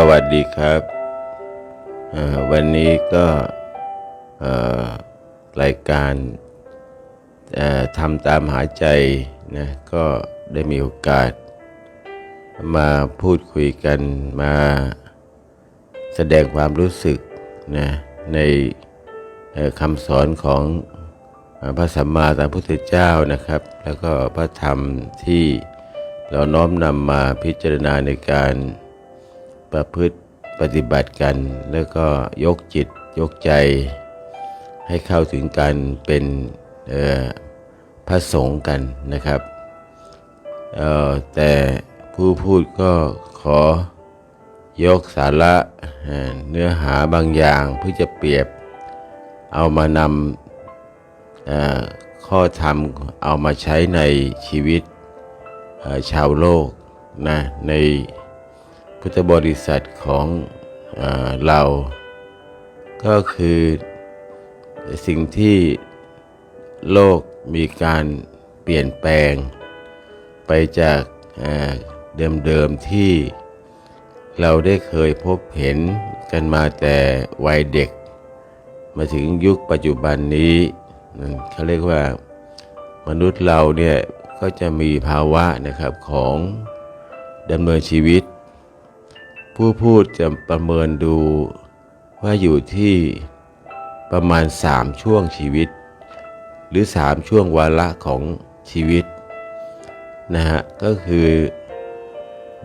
สวัสดีครับ วันนี้ก็รายการทำตามหาใจนะก็ได้มีโอกาส มาพูดคุยกันมาแสดงความรู้สึกนะในคำสอนของพระสัมมาสัมพุทธเจ้านะครับ แล้วก็พระธรรมที่เราน้อมนำมาพิจารณาในการ ประพฤติปฏิบัติกัน แล้วก็ยกจิตยกใจ ให้เข้าถึงการเป็นพระสงฆ์กันนะครับ แต่ผู้พูดก็ขอยกสาระเนื้อหาบางอย่างเพื่อจะเปรียบเอามานำข้อธรรมเอามาใช้ในชีวิตชาวโลกนะใน พุทธบริษัทของเอเรา ก็คือสิ่งที่โลกมีการเปลี่ยนแปลง ไปจากเเดิมๆที่เราได้เคยพบเห็นกันมาแต่วัยเด็ก มาถึงยุคปัจจุบันนี้เขาเรียกว่ามนุษย์เราเนี่ยก็จะมีภาวะนะครับของดำเนินชีวิต ผู้พูดจะประเมินดูว่าอยู่ที่ประมาณสามช่วงชีวิต หรือสามช่วงวาระของชีวิตนะฮะก็คือ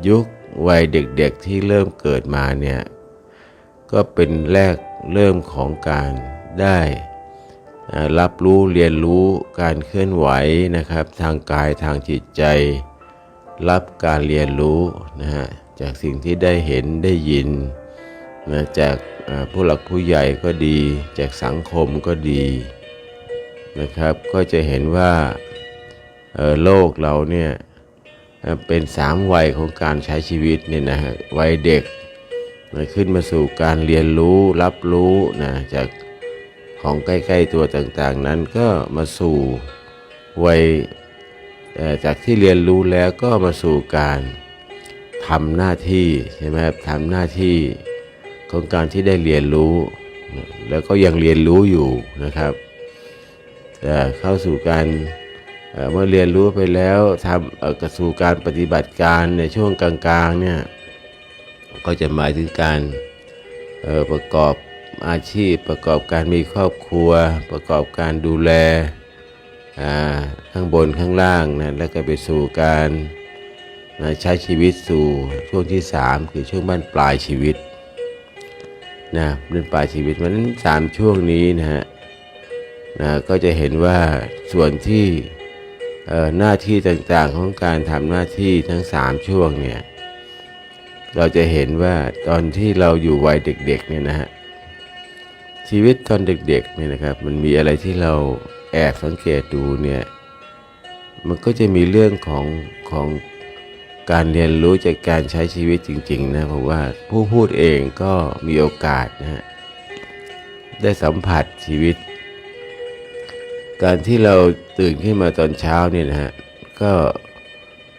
ยุควัยเด็กๆที่เริ่มเกิดมาเนี่ย ก็เป็นแรกเริ่มของการได้รับรู้เรียนรู้การเคลื่อนไหวนะครับ ทางกายทางจิตใจ รับการเรียนรู้นะฮะ จากสิ่งที่ได้เห็นได้ยินนะจากผู้หลักผู้ใหญ่ก็ดี จากสังคมก็ดีนะครับก็จะเห็นว่าโลกเราเนี่ยเป็นสามวัยของการใช้ชีวิตเนี่ยนะฮะวัยเด็กนะขึ้นมาสู่การเรียนรู้รับรู้นะจากของใกล้ๆตัวต่างๆ นั้นก็มาสู่วัยจากที่เรียนรู้แล้วก็มาสู่การ ทำหน้าที่ใช่ไหมครับทำหน้าที่ของการที่ได้เรียนรู้ แล้วก็ยังเรียนรู้อยู่นะครับแต่เข้าสู่การเมื่อเรียนรู้ไปแล้วทำกระสู่การปฏิบัติการในช่วงกลางๆเนี่ยก็จะหมายถึงการประกอบอาชีพ ประกอบการมีครอบครัว ประกอบการดูแลข้างบนข้างล่างนะแล้วก็ไปสู่การ นะใช้ชีวิตสู่ช่วงที่ 3 คือช่วงบ้านปลายชีวิตนะบ้านปลายชีวิตมันนั้นสามช่วงนี้นะฮะนะก็จะเห็นว่าส่วนที่หน้าที่ต่างๆของการทำหน้าที่ทั้ง 3 ช่วงเนี่ยเราจะเห็นว่าตอนที่เราอยู่วัยเด็กๆเนี่ยนะฮะชีวิตตอนเด็กๆเนี่ยนะครับ มันมีอะไรที่เราแอบสังเกตดูเนี่ยมันก็จะมีเรื่องของของ การเรียนรู้จากการใช้ชีวิตจริง ๆ นะเพราะว่าผู้พูดเองก็มีโอกาสนะฮะได้สัมผัสชีวิต การที่เราตื่นขึ้นมาตอนเช้าเนี่ยนะฮะก็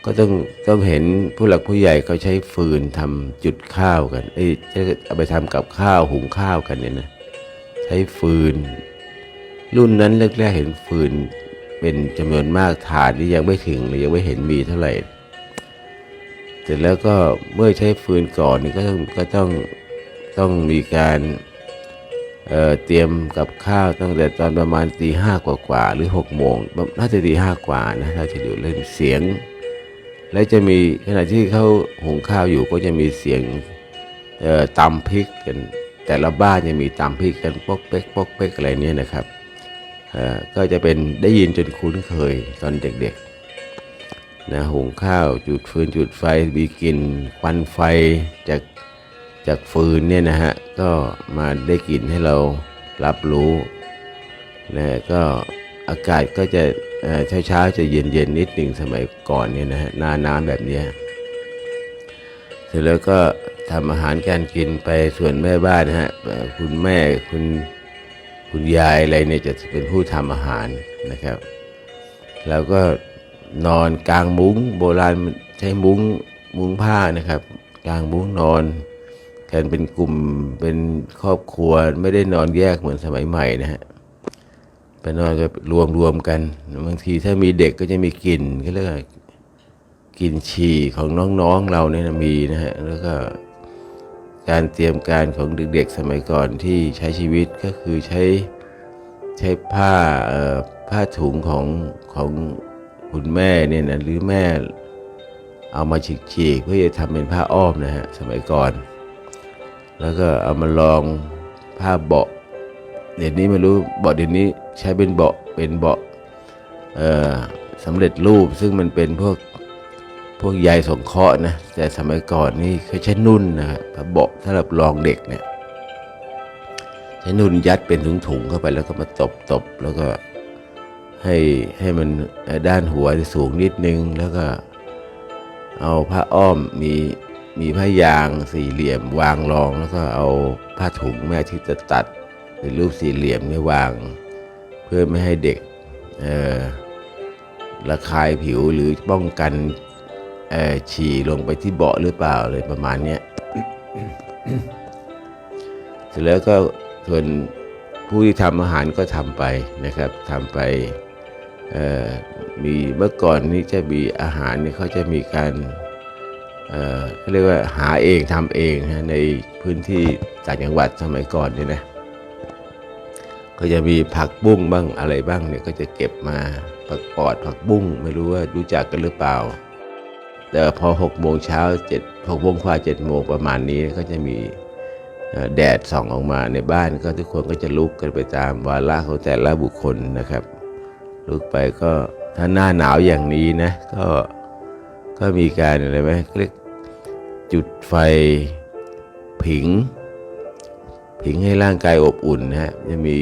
ก็ต้องต้องเห็นผู้หลักผู้ใหญ่เขาใช้ฟืนทำจุดข้าวกันเอ้ยจะเอาไปทำกับข้าวหุงข้าวกันเนี่ยนะใช้ฟืน รุ่นนั้นแรกๆเห็นฟืนเป็นจำนวนมากถาดที่ยังไม่ถึงเลยยังไม่เห็นมีเท่าไหร่ เสร็จแล้วก็เมื่อใช้ฟืนก่อนนี่ก็ต้องก็ต้องต้องมีการเเตรียมกับข้าวตั้งแต่ตอนประมาณตีห้ากว่าๆหรือหกโมงน่าจะตีห้ากว่านะถ้าจะดูเล่นเสียง แล้วจะมีขณะที่เขาหุงข้าวอยู่ก็จะมีเสียงตำพริกกันแต่ละบ้านจะมีตำพริกกันปอกเป๊กปอกเป๊กอะไรเนี่ยนะครับก็จะเป็นได้ยินจนคุ้นเคยตอนเด็กๆ นะหุงข้าวจุดฟืนจุดไฟมีกลิ่นควันไฟจากจากฟืนเนี่ยนะฮะก็มาได้กลิ่นให้เรารับรู้นะก็อากาศก็จะเช้าเช้าๆจะเย็นเย็นๆนิดหนึ่งสมัยก่อนเนี่ยนะฮะหน้าน้ำแบบนี้เสร็จแล้วก็ทำอาหารการกินไปส่วนแม่บ้านนะฮะคุณแม่คุณคุณยายอะไรเนี่ยจะเป็นผู้ทำอาหารนะครับ แล้วก็ นอนกลางมุ้ง โบราณใช้มุ้งมุ้งผ้านะครับ กลางมุ้งนอนกันเป็นกลุ่มเป็นครอบครัวไม่ได้นอนแยกเหมือนสมัยใหม่นะฮะไปนอนก็รวมรวมกันบางทีถ้ามีเด็กก็จะมีกลิ่นก็เรียกกลิ่นฉี่ของน้องๆเราเนี่ยนะมีนะฮะแล้วก็การเตรียมการของเด็กๆสมัยก่อนที่ใช้ชีวิตก็คือใช้ใช้ผ้าผ้าถุงของของ คุณแม่เนี่ยนะหรือแม่เอามาฉีกๆเพื่อจะทำเป็นผ้าอ้อมนะฮะสมัยก่อน แล้วก็เอามาลองผ้าเบาะเดี๋ยวนี้ไม่รู้เบาะเดี๋ยวนี้ใช้เป็นเบาะเป็นเบาะเอ่อสำเร็จรูปซึ่งมันเป็นพวกพวกใยสงเคราะห์นะแต่สมัยก่อนนี่เขาใช้นุ่นนะครับผ้าเบาะสำหรับรองเด็กเนี่ยใช้นุ่นยัดเป็นถุงๆเข้าไปแล้วก็มาตบตบแล้วก็ ให้ให้มันด้านหัวสูงนิดนึง แล้วก็เอาผ้าอ้อมมีมีผ้ายางสี่เหลี่ยมวางรองแล้วก็เอาผ้าถุงแม่ที่จะตัดเป็นรูปสี่เหลี่ยมเนี่ยวาง เพื่อไม่ให้เด็กระคายผิวหรือป้องกันฉี่ลงไปที่เบาะหรือเปล่าเลยประมาณนี้เสร็จแล้วก็ส่วนผู้ที่ทำอาหารก็ทำไปนะครับทำไป มีเมื่อก่อนนี้จะมีอาหารนี่เขาจะมีการเเขาเรียกว่าหาเองทำเองนะในพื้นที่ต่างจังหวัดสมัยก่อนเนี่ยนะก็จะมีผักบุ้งบ้างอะไรบ้างเนี่ยก็จะเก็บมาผักปอดผักบุ้งไม่รู้ว่ารู้จักกันหรือเปล่า แต่พอหกโมงเช้าเจ็ดหกโมงกว่าเจ็ดโมงประมาณนี้ก็จะมีแดดส่องออกมาในบ้านก็ทุกคนก็จะลุกกันไปตามวาระของแต่ละบุคคลนะครับ ลุกไปก็ถ้าหน้าหนาวอย่างนี้นะ ก็ก็มีการอะไรไหมเรียกจุดไฟผิง ผิงให้ร่างกายอบอุ่นนะฮะจะมี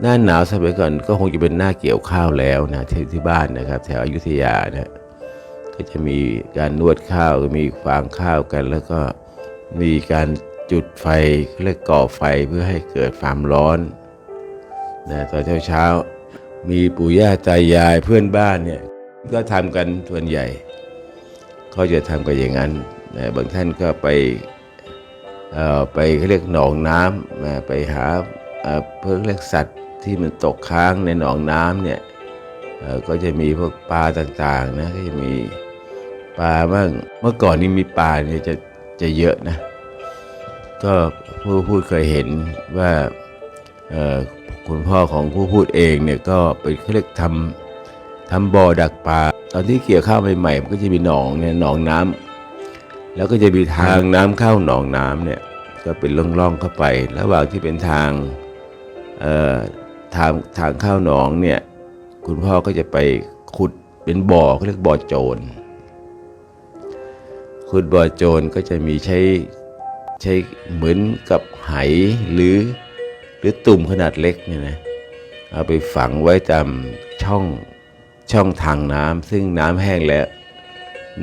หน้าหนาวสมัยก่อนก็คงจะเป็นหน้าเกี่ยวข้าวแล้วนะที่ที่บ้านนะครับ แถวอยุธยานะก็จะมีการนวดข้าวมีฟางข้าวกัน แล้วก็มีการจุดไฟเรียกก่อไฟเพื่อให้เกิดความร้อนนะตอนเช้าเช้า มีปู่ย่าตายายเพื่อนบ้านเนี่ยก็ทำกันส่วนใหญ่เขาจะทำกันอย่างนั้นนะบางท่านก็ไปเอ่อไปเขาเรียกหนองน้ำนะไปหาเอ่อพื่อเรียกสัตว์ที่มันตกค้างในหนองน้ำเนี่ยเอ่อก็จะมีพวกปลาต่างๆนะก็จะมีปลาบ้างเมื่อก่อนนี้มีปลาเนี่ยจะจะเยอะนะก็ผู้พูดเคยเห็นว่าเอ่อ คุณพ่อของผู้พูดเองเนี่ยก็เป็นเขาเรียกทำทำบ่อดักปลาตอนที่เกี่ยวข้าวใหม่ๆมันก็จะมีหนองเนี่ยหนองน้ำแล้วก็จะมีทางน้ำเข้าหนองน้ำเนี่ยก็เป็นร่องๆเข้าไป ระหว่างที่เป็นทางเอ่อทางทางเข้าหนองเนี่ยคุณพ่อก็จะไปขุดเป็นบ่อเขาเรียกบ่อโจรขุดบ่อโจรก็จะมีใช้ใช้เหมือนกับไหหรือ รือตุ่มขนาดเล็กเนี่ยนะเอาไปฝังไว้ตามช่องช่องทางน้ำซึ่งน้ำแห้งแล้ว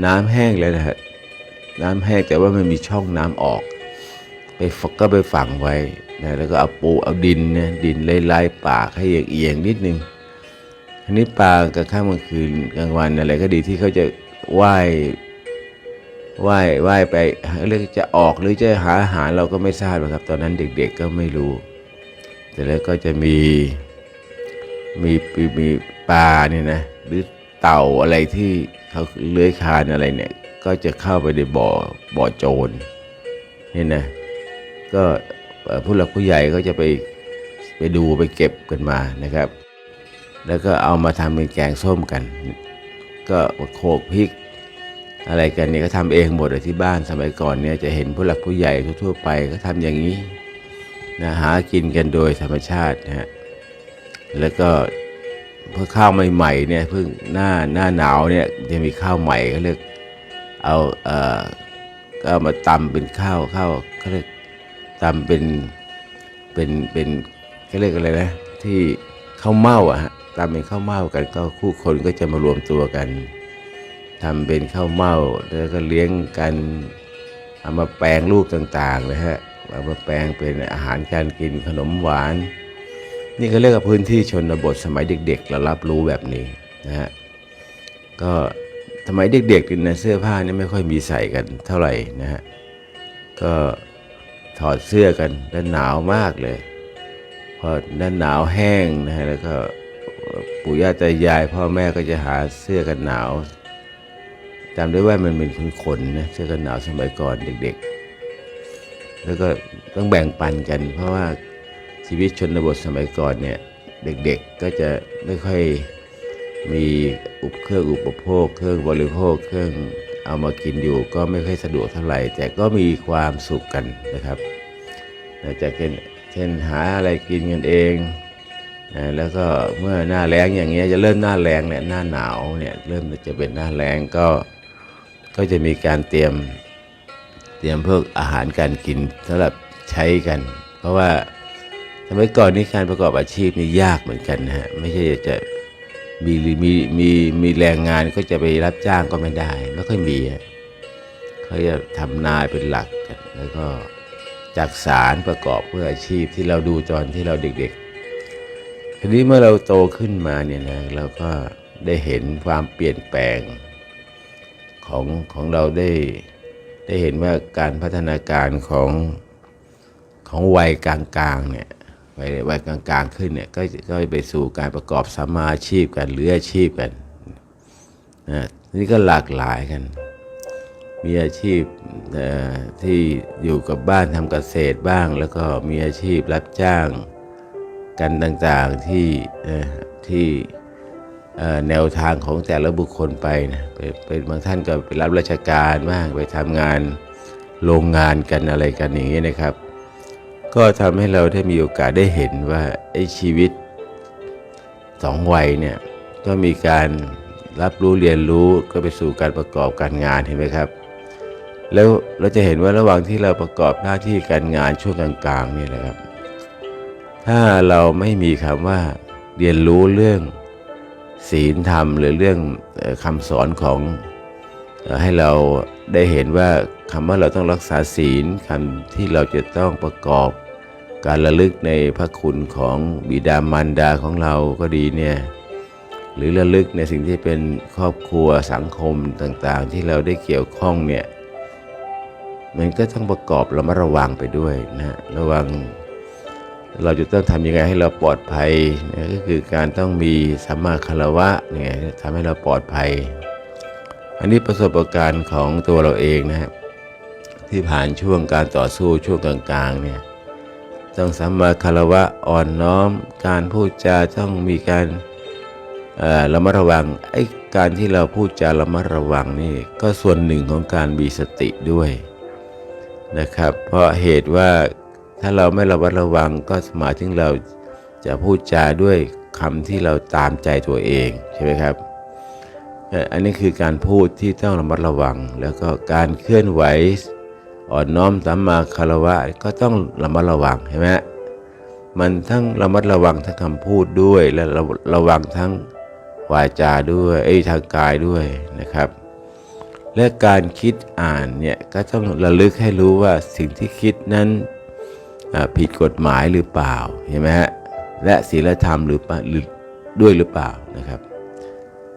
น้ำแห้งแล้วนะฮะน้ำแห้งแต่ว่ามันมีช่องน้ำออก ไปฝักก็ไปฝังไว้นะแล้วก็เอาปูเอาดินเนี่ยดินไล่ๆปากให้เอียงๆนิดนึงอันนี้ปลากลางค่ำกลางคืนกลางวันอะไรก็ดีที่เขาจะว่ายว่ายว่ายไปเรียกจะออกหรือจะหาอาหารเราก็ไม่ทราบหรอกครับ ตอนนั้นเด็ก ๆก็ไม่รู้ แต่แล้วก็จะมีมีมีมีปลาเนี่ยนะหรือเต่าอะไรที่เขาเลื้อยคลานอะไรเนี่ย ก็จะเข้าไปในบ่อบ่อโจรนี่นะก็ผู้หลักผู้ใหญ่ก็จะไปไปดูไปเก็บกันมานะครับ แล้วก็เอามาทำเป็นแกงส้มกัน ก็โขกพริก อะไรกันเนี่ยก็ทำเองหมดเลยที่บ้านสมัยก่อนเนี่ยจะเห็นผู้หลักผู้ใหญ่ทั่วไปก็ทำอย่างนี้ นะหากินกันโดยธรรมชาตินะฮะแล้วก็เพื่อข้าวใหม่ๆเนี่ยเพิ่งหน้าหน้าหนาวเนี่ยจะมีข้าวใหม่ก็เรียกเอาเอ่อก็มาตำเป็นข้าวข้าวเขาเรียกตำเป็นเป็นเป็นเขาเรียกอะไรนะ ที่ข้าวเม่าอะฮะตำเป็นข้าวเม่ากันก็คู่คนก็จะมารวมตัวกันทำเป็นข้าวเม่าแล้วก็เลี้ยงกันเอามาแปลงรูปต่างๆเลยฮะ เอามาแปลงเป็นอาหารการกินขนมหวาน นี่ก็เรียกว่าพื้นที่ชนบทสมัยเด็ก ๆ เรารับรู้แบบนี้นะฮะก็สมัยเด็กๆเนี่ยเสื้อผ้านี่ไม่ค่อยมีใส่กันเท่าไหร่นะฮะก็ถอดเสื้อกันและหนาวมากเลยพอหน้าหนาวแห้งนะฮะแล้วก็ปู่ย่าตายาย พ่อแม่ก็จะหาเสื้อกันหนาวจำได้ว่ามันเป็นขนๆนะเสื้อกันหนาวสมัยก่อนเด็ก ๆ แล้วก็ต้องแบ่งปันกัน เพราะว่าชีวิตชนบทสมัยก่อนเนี่ยเด็กๆก็จะไม่ค่อยมีอุปเครื่องอุปโภค เครื่องบริโภค เครื่องเอามากินอยู่ก็ไม่ค่อยสะดวกเท่าไหร่ แต่ก็มีความสุขกันนะครับนะจากเช่นเช่นหาอะไรกินกันเองนะแล้วก็เมื่อหน้าแล้งอย่างเงี้ยจะเริ่มหน้าแรงเนี่ยหน้าหนาวเนี่ยเริ่มจะเป็นหน้าแรงก็ก็จะมีการเตรียม รียมพวกอาหารการกินสำหรับใช้กัน เพราะว่าสมัยก่อนนี่การประกอบอาชีพนี่ยากเหมือนกันนะฮะไม่ใช่จะมีมีมีมีแรงงานก็จะไปรับจ้างก็ไม่ได้ไม่ค่อยมีเขาจะทำนาเป็นหลักกันแล้วก็จากสารประกอบเพื่ออาชีพที่เราดูตอนที่เราเด็กๆ ทีนี้เมื่อเราโตขึ้นมาเนี่ยนะเราก็ได้เห็นความเปลี่ยนแปลงของของเราได้ ได้เห็นว่าการพัฒนาการของของวัยกลางๆเนี่ยวัยวัยกลางๆขึ้นเนี่ยก็ก็ไปสู่การประกอบสมมาชีพกันหรืออาชีพกันนะนี่ก็หลากหลายกัน มีอาชีพเอ่อที่อยู่กับบ้านทำเกษตรบ้าง แล้วก็มีอาชีพรับจ้างกันต่างๆที่อ่อที่ แนวทางของแต่ละบุคคลไปนะไปไปบางท่านก็ไปรับราชการบ้างไปทำงานโรงงานกันอะไรกันอย่างนี้นะครับ ก็ทำให้เราได้มีโอกาสได้เห็นว่าไอ้ชีวิตสองวัยเนี่ยก็มีการรับรู้เรียนรู้ก็ไปสู่การประกอบการงานเห็นไหมครับ แล้วเราจะเห็นว่าระหว่างที่เราประกอบหน้าที่การงานช่วงกลางๆนี่แหละครับ ถ้าเราไม่มีคำว่าเรียนรู้เรื่อง ศีลธรรมหรือเรื่องเอ่อคำสอนของให้เราได้เห็นว่าคำว่าเราต้องรักษาศีลคำที่เราจะต้องประกอบการระลึกในพระคุณของบิดามารดาของเราก็ดีเนี่ยหรือระลึกในสิ่งที่เป็นครอบครัวสังคมต่างๆ ที่เราได้เกี่ยวข้องเนี่ยมันก็ต้องประกอบระมัดระวังไปด้วยนะระวัง เราจะต้องทำยังไงให้เราปลอดภัยนะก็คือการต้องมีสัมมาคารวะเนี่ยทำให้เราปลอดภัย อันนี้ประสบการณ์ของตัวเราเองนะครับที่ผ่านช่วงการต่อสู้ช่วงกลางๆเนี่ยต้องสัมมาคารวะอ่อนน้อม การพูดจาต้องมีการระมัดระวังไอ้การที่เราพูดจาระมัดระวังนี่ก็ส่วนหนึ่งของการมีสติด้วยนะครับ เพราะเหตุว่า ถ้าเราไม่ระมัดระวังก็หมายถึงเราจะพูดจาด้วยคำที่เราตามใจตัวเองใช่ไหมครับ อันนี้คือการพูดที่ต้องระมัดระวัง แล้วก็การเคลื่อนไหวอ่อนน้อมสัมมาคารวะก็ต้องระมัดระวังเห็นไหมมันทั้งระมัดระวังทั้งคำพูดด้วย และระระวังทั้งวาจาด้วยเอ้ทางกายด้วยนะครับ และการคิดอ่านเนี่ยก็ต้องระลึกให้รู้ว่าสิ่งที่คิดนั้น ผิดกฎหมายหรือเปล่าเห็นไหมฮะและศีลธรรมหรือหรือด้วยหรือเปล่านะครับ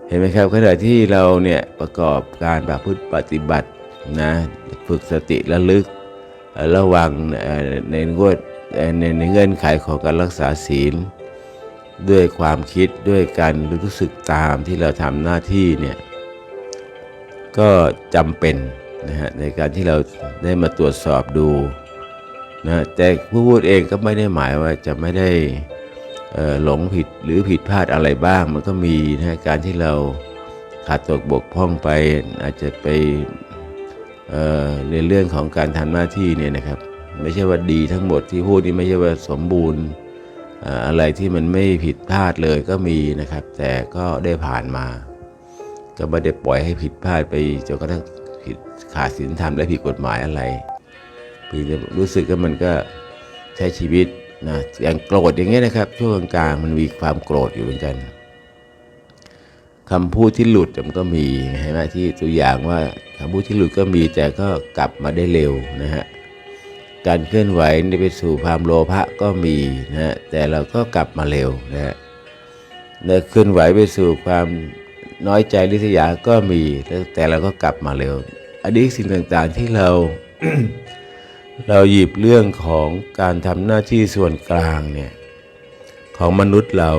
เห็นไหมครับขณะที่เราเนี่ยประกอบการประพฤติปฏิบัตินะฝึกสติระลึกระวังในงวดในเงื่อนไขของการรักษาศีล ด้วยความคิดด้วยการรู้สึกตามที่เราทำหน้าที่เนี่ยก็จำเป็นนะฮะในการที่เราได้มาตรวจสอบดู นะแต่ผู้พูดเองก็ไม่ได้หมายว่าจะไม่ได้หลงผิดหรือผิดพลาดอะไรบ้าง มันก็มีนะการที่เราขาดตกบกพร่องไปอาจจะไปในเรื่องของการทำหน้าที่เนี่ยนะครับ ไม่ใช่ว่าดีทั้งหมดที่พูดนี่ไม่ใช่ว่าสมบูรณ์เอ่ออะไรที่มันไม่ผิดพลาดเลยก็มีนะครับ แต่ก็ได้ผ่านมา ก็ไม่ได้ปล่อยให้ผิดพลาดไปจนกระทั่งผิดขาดศีลธรรมและผิดกฎหมายอะไร พียงแต่รู้สึกว่ามันก็ใช้ชีวิตนะอย่างโกรธอย่างเงี้ยนะครับช่วงกลางมันมีความโกรธอยู่เหมือนกันคำพูดที่หลุดมันก็มีเห็นไหมที่ตัวอย่างว่าคำพูดที่หลุดก็มีแต่ก็กลับมาได้เร็วนะฮะการเคลื่อนไหวไปสู่ความโลภะก็มีนะฮะแต่เราก็กลับมาเร็วนะฮะเนื้อเคลื่อนไหวไปสู่ความน้อยใจลิษยาก็มีแต่เราก็กลับมาเร็วอันนี้สิ่งต่างๆที่เรา เราหยิบเรื่องของการทำหน้าที่ส่วนกลางเนี่ยของมนุษย์เรา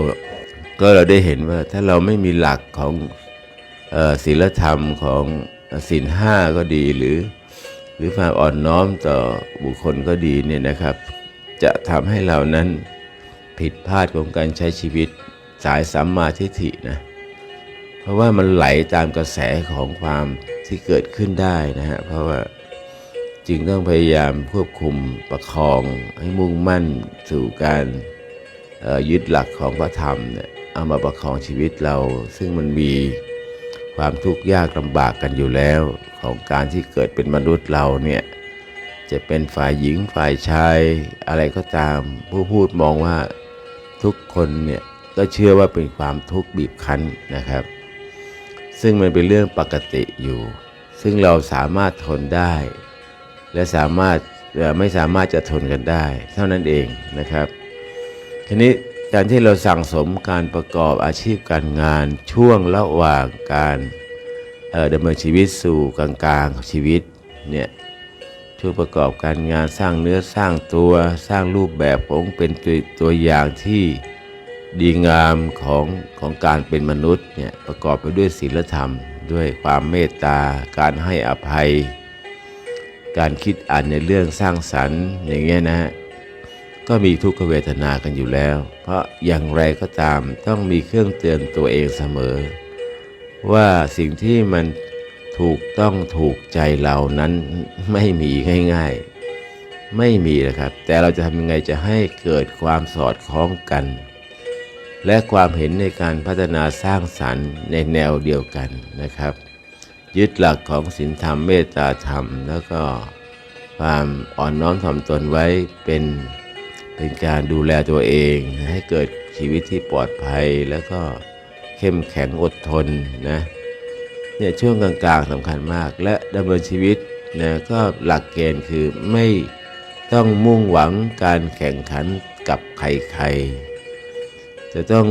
ก็เราได้เห็นว่าถ้าเราไม่มีหลักของศีลธรรมของศีลห้าก็ดีหรือ หรือความอ่อนน้อมต่อบุคคลก็ดีเนี่ยนะครับ จะทำให้เรานั้นผิดพลาดของการใช้ชีวิตสายสัมมาทิฏฐินะเพราะว่ามันไหลตามกระแสของความที่เกิดขึ้นได้นะฮะเพราะว่า จึงต้องพยายามควบคุมประคองให้มุ่งมั่นสู่การยึดหลักของพระธรรมเนี่ยเอามาประคองชีวิตเรา ซึ่งมันมีความทุกข์ยากลำบากกันอยู่แล้วของการที่เกิดเป็นมนุษย์เราเนี่ยจะเป็นฝ่ายหญิงฝ่ายชายอะไรก็ตาม ผู้พูดมองว่าทุกคนเนี่ยก็เชื่อว่าเป็นความทุกข์บีบคั้นนะครับ ซึ่งมันเป็นเรื่องปกติอยู่ ซึ่งเราสามารถทนได้ และสามารถไม่สามารถจะทนกันได้ เท่านั้นเองนะครับทีนี้การที่เราสั่งสมการประกอบอาชีพการงานช่วงระหว่างการดำเนินชีวิตสู่กลางๆของชีวิตเนี่ยช่วงประกอบการงานสร้างเนื้อสร้างตัวสร้างรูปแบบของเป็นตัวตัวอย่างที่ดีงามของของการเป็นมนุษย์เนี่ยประกอบไปด้วยศีลธรรม ด้วยความเมตตา การให้อภัย การคิดอ่านในเรื่องสร้างสรรค์อย่างเงี้ยนะฮะก็มีทุกขเวทนากันอยู่แล้ว เพราะอย่างไรก็ตามต้องมีเครื่องเตือนตัวเองเสมอ ว่าสิ่งที่มันถูกต้องถูกใจเรานั้นไม่มีง่ายๆ ไม่มีนะครับ แต่เราจะทำยังไงจะให้เกิดความสอดคล้องกัน และความเห็นในการพัฒนาสร้างสรรค์ในแนวเดียวกันนะครับ ยึดหลักของศีลธรรมเมตตาธรรม แล้วก็ความอ่อนน้อมถ่อมตนไว้เป็นเป็นการดูแลตัวเอง ให้เกิดชีวิตที่ปลอดภัยแล้วก็เข้มแข็งอดทนนะเนี่ยช่วงกลางๆสำคัญมาก และดำเนินชีวิตนะก็หลักเกณฑ์คือไม่ต้องมุ่งหวังการแข่งขันกับใครๆจะต้อง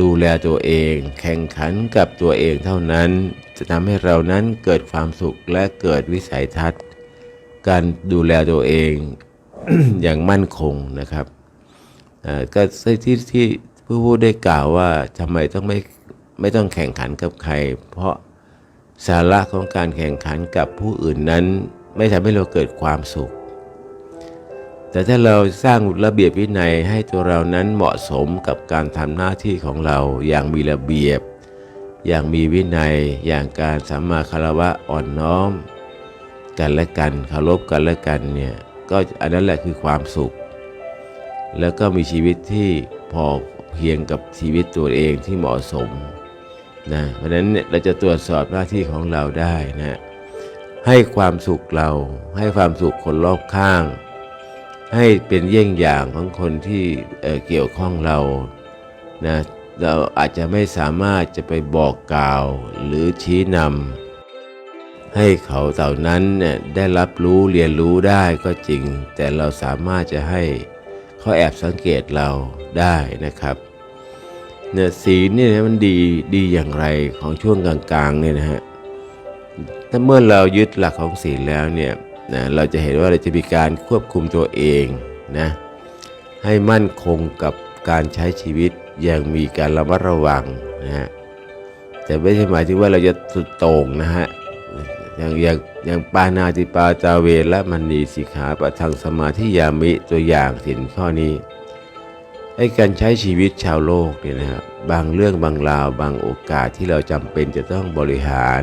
ดูแลตัวเอง แข่งขันกับตัวเองเท่านั้น จะทำให้เรานั้นเกิดความสุขและเกิดวิสัยทัศน์ การดูแลตัวเองอย่างมั่นคงนะครับก็ที่ที่ผู้พูดได้กล่าวว่าทำไมต้องไม่ไม่ต้องแข่งขันกับใคร เพราะสาระของการแข่งขันกับผู้อื่นนั้น ไม่ทำให้เราเกิดความสุข แต่ถ้าเราสร้างระเบียบวินัยให้ตัวเรานั้นเหมาะสมกับการทำหน้าที่ของเราอย่างมีระเบียบ อย่างมีวินัย อย่างการสัมมาคารวะอ่อนน้อม กันและกันเคารพกันและกันเนี่ยก็อันนั้นแหละคือความสุข แล้วก็มีชีวิตที่พอเพียงกับชีวิตตัวเองที่เหมาะสมนะเพราะฉะนั้นเนี่ยเราจะตรวจสอบหน้าที่ของเราได้นะให้ความสุขเราให้ความสุขคนรอบข้าง ให้เป็นเยี่ยงอย่างของคนที่เเกี่ยวข้องเรานะเราอาจจะไม่สามารถจะไปบอกกล่าวหรือชี้นำให้เขาเหล่านั้นเนี่ยได้รับรู้เรียนรู้ได้ก็จริง แต่เราสามารถจะให้เขาแอบสังเกตเราได้นะครับเนี่ยศีลเนี่ยมันดีดีอย่างไรของช่วงกลางๆเนี่ยนะฮะถ้าเมื่อเรายึดหลักของศีลแล้วเนี่ย นะเราจะเห็นว่าเราจะมีการควบคุมตัวเองนะให้มั่นคงกับการใช้ชีวิตอย่างมีการระมัดระวังนะฮะแต่ไม่ใช่หมายถึงว่าเราจะสุดโต่งนะฮะอย่างอย่างอย่างปานาติปาจาเวและมันนีสิกขาปะทังสมาธิยามิตัวอย่างสินข้อนี้ไอ้การใช้ชีวิตชาวโลกเนี่ยนะครับบางเรื่องบางราวบางโอกาสที่เราจำเป็นจะต้องบริหาร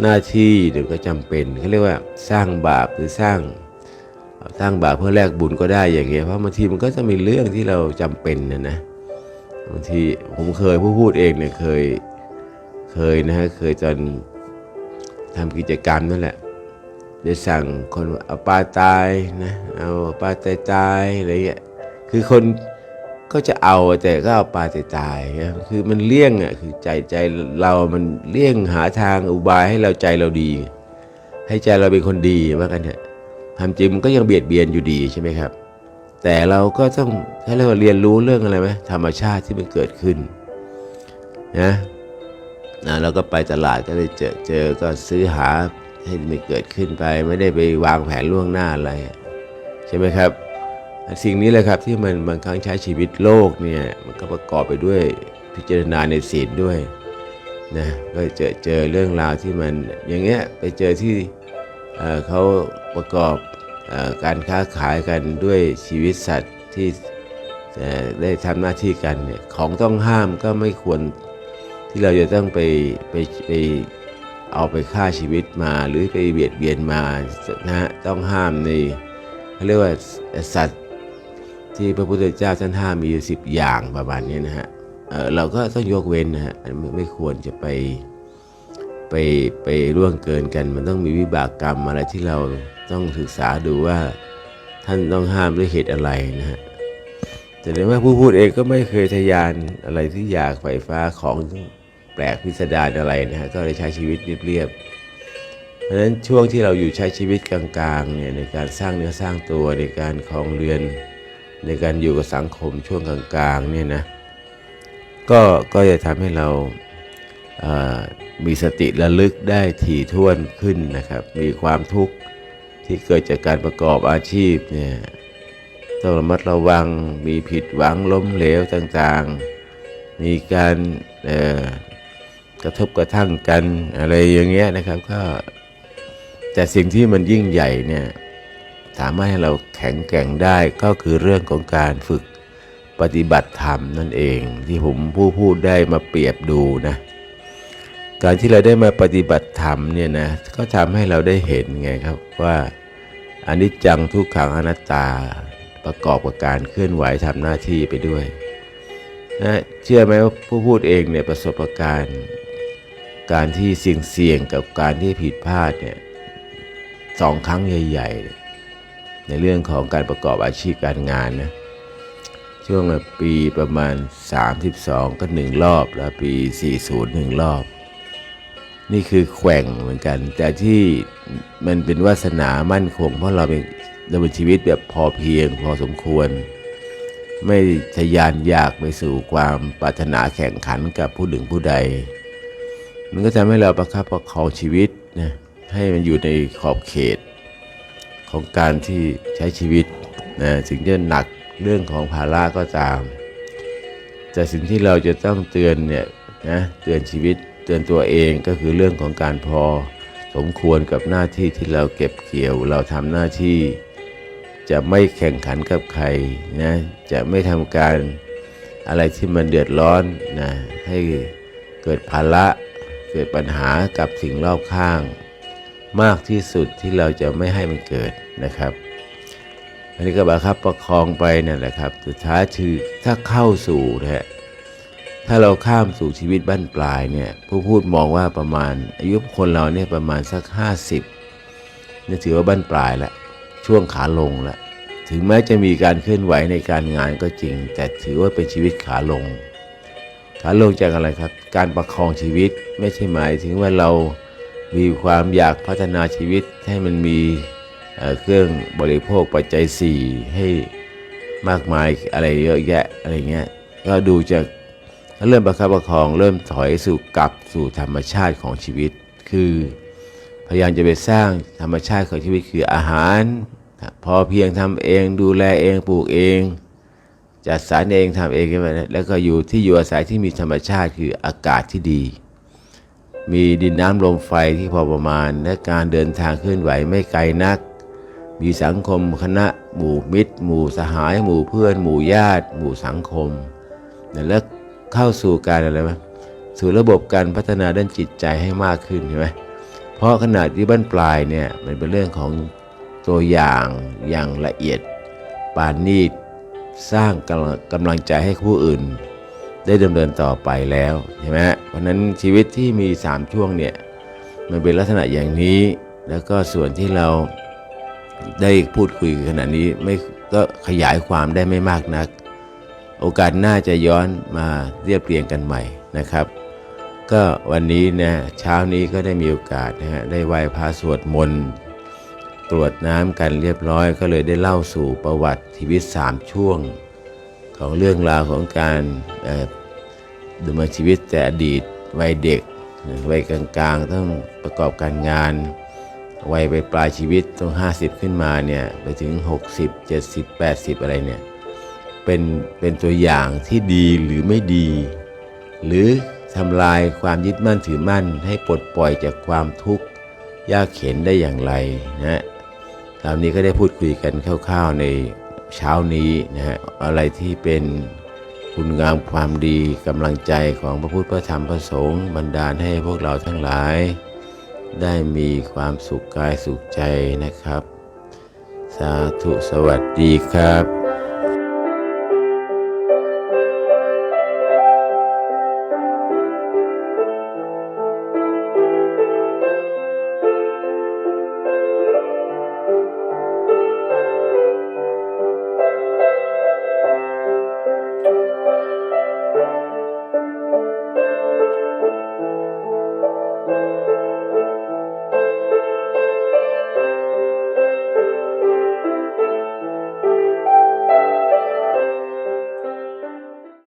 หน้าที่เดี๋ยวก็จำเป็นเขาเรียกว่าสร้างบาปหรือสร้างสร้างบาปเพื่อแลกบุญก็ได้อย่างเงี้ยเพราะบางทีมันก็จะมีเรื่องที่เราจำเป็นนะนะบางทีผมเคยผู้พูดเองเนี่ยเคยเคยนะฮะเคยจนทำกิจกรรมนั่นแหละได้สั่งคนเอาปลาตายนะเอาปลาตายตายอะไรเงี้ยคือคน ก็จะเอาแต่ก็เอาปลาตายตายนะคือมันเลี่ยงอะคือใจใจเรามันเลี่ยงหาทางอุบายให้เราใจเราดี ให้ใจเราเป็นคนดีว่ากันเถอะความจริงมันก็ยังเบียดเบียนอยู่ดีใช่ไหมครับ แต่เราก็ต้องถ้าเราเรียนรู้เรื่องอะไรไหมธรรมชาติที่มันเกิดขึ้นนะนะเราก็ไปตลาดก็เลยเจอเจอก็ซื้อหาให้มันเกิดขึ้นไป ไม่ได้ไปวางแผนล่วงหน้าอะไรใช่ไหมครับ สิ่งนี้แหละครับที่มันบางครั้งใช้ชีวิตโลกเนี่ยมันก็ประกอบไปด้วยพิจารณาในศีลด้วยนะก็เจอเจอเรื่องราวที่มันอย่างเงี้ยไปเจอที่เเขาประกอบอการค้าขายกันด้วยชีวิตสัตว์ที่ได้ทำหน้าที่กันเนี่ยของต้องห้ามก็ไม่ควรที่เราจะต้องไปไปไปเอาไปฆ่าชีวิตมาหรือไปเบียดเบียนมานะฮะต้องห้ามในเขาเรียกว่าสัตว์ ที่พระพุทธเจ้าท่านห้ามมีอยู่สิบอย่างประมาณนี้นะฮะเเราก็ต้องยกเว้นนะฮะไม่ไม่ควรจะไปไปไปร่วงเกินกัน มันต้องมีวิบากกรรมอะไรที่เราต้องศึกษาดูว่าท่านต้องห้ามด้วยเหตุอะไรนะฮะแต่ในว่าผู้พูดเองก็ไม่เคยทะยานอะไรที่อยากไฟฟ้าของแปลกพิสดารอะไรนะฮะก็เลยใช้ชีวิตเรียบๆเพราะฉะนั้นช่วงที่เราอยู่ใช้ชีวิตกลางๆเนี่ยในการสร้างเนื้อสร้างตัวในการครองเรือน ในการอยู่กับสังคมช่วงกลางๆเนี่ยนะก็ก็จะทำให้เรามีสติระลึกได้ถี่ถ้วนขึ้นนะครับ มีความทุกข์ที่เกิดจากการประกอบอาชีพเนี่ยต้องระมัดระวัง มีผิดหวังล้มเหลวต่างๆ มีการกระทบกระทั่งกันอะไรอย่างเงี้ยนะครับก็แต่สิ่งที่มันยิ่งใหญ่เนี่ย สามารถให้เราแข็งแกร่งได้ก็คือเรื่องของการฝึกปฏิบัติธรรมนั่นเองที่ผมผู้พูดได้มาเปรียบดูนะการที่เราได้มาปฏิบัติธรรมเนี่ยนะก็ทำให้เราได้เห็นไงครับว่าอนิจจังทุกขังอนัตตาประกอบกับการเคลื่อนไหวทำหน้าที่ไปด้วยนะเชื่อไหมว่าผู้พูดเองเนี่ยประสบการณ์การที่เสี่ยงเสี่ยงๆกับการที่ผิดพลาดเนี่ยสองครั้งใหญ่ ๆ ในเรื่องของการประกอบอาชีพการงานนะช่วงปีประมาณ 32 ก็หนึ่งรอบ แล้วปี 40หนึ่งรอบ นี่คือแข่งเหมือนกัน แต่ที่มันเป็นวาสนามั่นคง เพราะเราเป็นดำเนินชีวิตแบบพอเพียงพอสมควร ไม่ทะยานอยากไปสู่ความปรารถนาแข่งขันกับผู้หนึ่งผู้ใด มันก็ทำให้เราประคับประคองชีวิตนะให้มันอยู่ในขอบเขต ของการที่ใช้ชีวิตนะถึงจะหนักเรื่องของภาระก็ตาม แต่สิ่งที่เราจะต้องเตือนเนี่ยนะเตือนชีวิตเตือนตัวเองก็คือเรื่องของการพอสมควรกับหน้าที่ที่เราเก็บเกี่ยว เราทำหน้าที่จะไม่แข่งขันกับใครนะจะไม่ทำการอะไรที่มันเดือดร้อนนะให้เกิดภาระเกิดปัญหากับสิ่งรอบข้าง มากที่สุดที่เราจะไม่ให้มันเกิดนะครับ อันนี้ก็บังคับประคองไปนั่นแหละครับ สุดท้ายคือถ้าเข้าสู่นะฮะถ้าเราข้ามสู่ชีวิตบ้านปลายเนี่ยผู้พูดมองว่าประมาณ อายุคนเราเนี่ยประมาณสัก 50นี่ถือว่าบ้านปลายละช่วงขาลงละถึงแม้จะมีการเคลื่อนไหวในการงานก็จริง แต่ถือว่าเป็นชีวิตขาลง ขาลงจากอะไรครับ การประคองชีวิตไม่ใช่หมายถึงว่าเรา มีความอยากพัฒนาชีวิตให้มันมีเครื่องบริโภคปัจจัยสี่ให้มากมายอะไรเยอะแยะอะไรเงี้ยก็ดูจากเริ่มประคับประคองเริ่มถอยสู่กลับสู่ธรรมชาติของชีวิต คือพยายามจะไปสร้างธรรมชาติของชีวิตคืออาหาร พอเพียงทำเองดูแลเองปลูกเอง จัดสรรเองทำเองกันไปนะแล้วก็อยู่ที่อยู่อาศัยที่มีธรรมชาติคืออากาศที่ดี มีดินน้ำลมไฟที่พอประมาณ และการเดินทางเคลื่อนไหวไม่ไกลนัก มีสังคมคณะ หมู่มิตร หมู่สหาย หมู่เพื่อน หมู่ญาติ หมู่สังคมเนี่ยแล้วเข้าสู่การอะไรไหมสู่ระบบการพัฒนาด้านจิตใจให้มากขึ้นใช่ไหมเพราะขนาดที่บ้านปลายเนี่ยมันเป็นเรื่องของตัวอย่างอย่างละเอียดปานนีตสร้างกำลังใจให้ผู้อื่น ได้ดำเนินต่อไปแล้วใช่ไหมเพราะนั้นชีวิตที่มี 3 ช่วงเนี่ยมันเป็นลักษณะอย่างนี้ แล้วก็ส่วนที่เราได้พูดคุยกันขณะนี้ไม่ก็ขยายความได้ไม่มากนัก โอกาสหน้าจะย้อนมาเรียบเรียงกันใหม่นะครับ ก็วันนี้นะเช้านี้ก็ได้มีโอกาสนะฮะได้ไหว้พระสวดมนต์ตรวจน้ำกันเรียบร้อย ก็เลยได้เล่าสู่ประวัติชีวิต 3 ช่วง ของเรื่องราวของการดำเนินชีวิตแต่อดีตวัยเด็กวัยกลางๆ ต้องประกอบการงานวัยไปปลายชีวิตตรง 50 ขึ้นมาเนี่ยไปถึง 60 70 80 อะไรเนี่ยเป็นเป็นตัวอย่างที่ดีหรือไม่ดี หรือทำลายความยึดมั่นถือมั่น ให้ปลดปล่อยจากความทุกข์ยากเข็นได้อย่างไรนะฮะตามนี้ก็ได้พูดคุยกันคร่าวๆใน เช้านี้นะฮะอะไรที่เป็นคุณงามความดีกำลังใจของพระพุทธพระธรรมพระสงฆ์บันดาลให้พวกเราทั้งหลาย ได้มีความสุขกายสุขใจนะครับ สาธุสวัสดีครับ